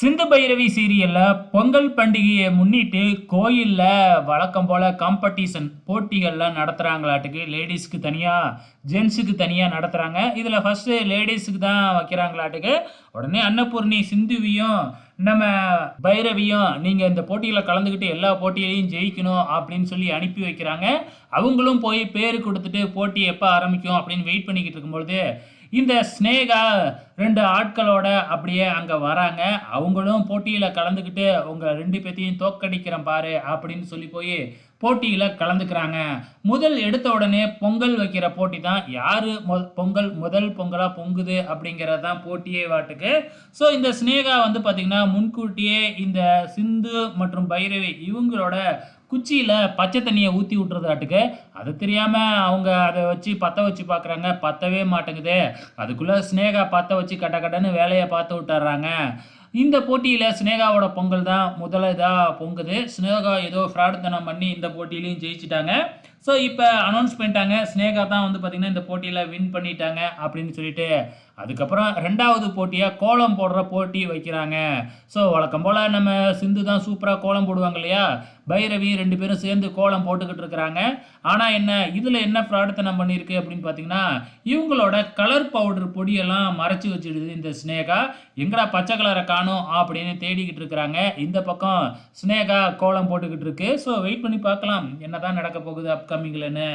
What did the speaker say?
சிந்து பைரவி சீரியல்ல பொங்கல் பண்டிகையை முன்னிட்டு கோயில்ல வழக்கம் போல காம்படிஷன் போட்டிகள்லாம் நடத்துறாங்களாட்டுக்கு லேடிஸ்க்கு தனியா ஜென்ஸுக்கு தனியா நடத்துறாங்க. இதுல ஃபர்ஸ்ட் லேடிஸுக்கு தான் வைக்கிறாங்களாட்டுக்கு. உடனே அன்னபூர்ணி சிந்துவியும் நம்ம பைரவியும் நீங்கள் இந்த போட்டியில் கலந்துக்கிட்டு எல்லா போட்டியிலையும் ஜெயிக்கணும் அப்படின்னு சொல்லி அனுப்பி வைக்கிறாங்க. அவங்களும் போய் பேர் கொடுத்துட்டு போட்டி எப்போ ஆரம்பிக்கும் அப்படின்னு வெயிட் பண்ணிக்கிட்டு இருக்கும்பொழுது இந்த ஸ்னேகா ரெண்டு ஆட்களோட அப்படியே அங்கே வராங்க. அவங்களும் போட்டியில் கலந்துக்கிட்டு உங்கள் ரெண்டு பேத்தையும் தோக்கடிக்கிறேன் பாரு அப்படின்னு சொல்லி போய் போட்டியில் கலந்துக்கிறாங்க. முதல் எடுத்த உடனே பொங்கல் வைக்கிற போட்டி தான் யார் மொ பொங்கல் முதல் பொங்கலாக பொங்குது? அப்படிங்கிறது தான் போட்டியே வாட்டுக்கு. ஸோ இந்த ஸ்னேகா வந்து பார்த்திங்கன்னா முன்கூட்டியே இந்த சிந்து மற்றும் பைரவி இவங்களோட குச்சியில் பச்சை தண்ணியை ஊற்றி விட்டுறதாட்டுக்கு. அது தெரியாமல் அவங்க அதை வச்சு பற்ற வச்சு பார்க்குறாங்க பற்றவே மாட்டேங்குது. அதுக்குள்ளே ஸ்னேகா பற்ற வச்சு கட்ட கட்டன்னு வேலையை பார்த்து விட்டுறாங்க. இந்த போட்டியில் ஸ்னேகாவோட பொங்கல் தான் முதல்ல இதாக பொங்குது. ஸ்னேகா ஏதோ ஃப்ராடுத்தனம் பண்ணி இந்த போட்டியிலையும் ஜெயிச்சிட்டாங்க. ஸோ இப்போ அனௌன்ஸ் பண்ணிட்டாங்க. ஸ்னேகா தான் வந்து பார்த்திங்கன்னா இந்த போட்டியில் வின் பண்ணிட்டாங்க அப்படின்னு சொல்லிட்டு அதுக்கப்புறம் ரெண்டாவது போட்டியாக கோலம் போடுற போட்டி வைக்கிறாங்க. ஸோ வழக்கம் போல் நம்ம சிந்து தான் சூப்பராக கோலம் போடுவாங்க இல்லையா? பைரவி ரெண்டு பேரும் சேர்ந்து கோலம் போட்டுக்கிட்டு இருக்கிறாங்க. ஆனால் என்ன இதில் என்ன ஃப்ராடுத்தனம் பண்ணியிருக்கு அப்படின்னு பார்த்தீங்கன்னா இவங்களோட கலர் பவுடர் பொடியெல்லாம் மறைச்சி வச்சிடுது இந்த ஸ்னேகா எங்கடா பச்சை கலரை காணும் அப்படின்னு தேடிக்கிட்டு இருக்கிறாங்க. இந்த பக்கம் ஸ்னேகா கோலம் போட்டுக்கிட்டு இருக்கு. ஸோ வெயிட் பண்ணி பார்க்கலாம். என்ன தான் நடக்க போகுது அப்கமிங்லன்னு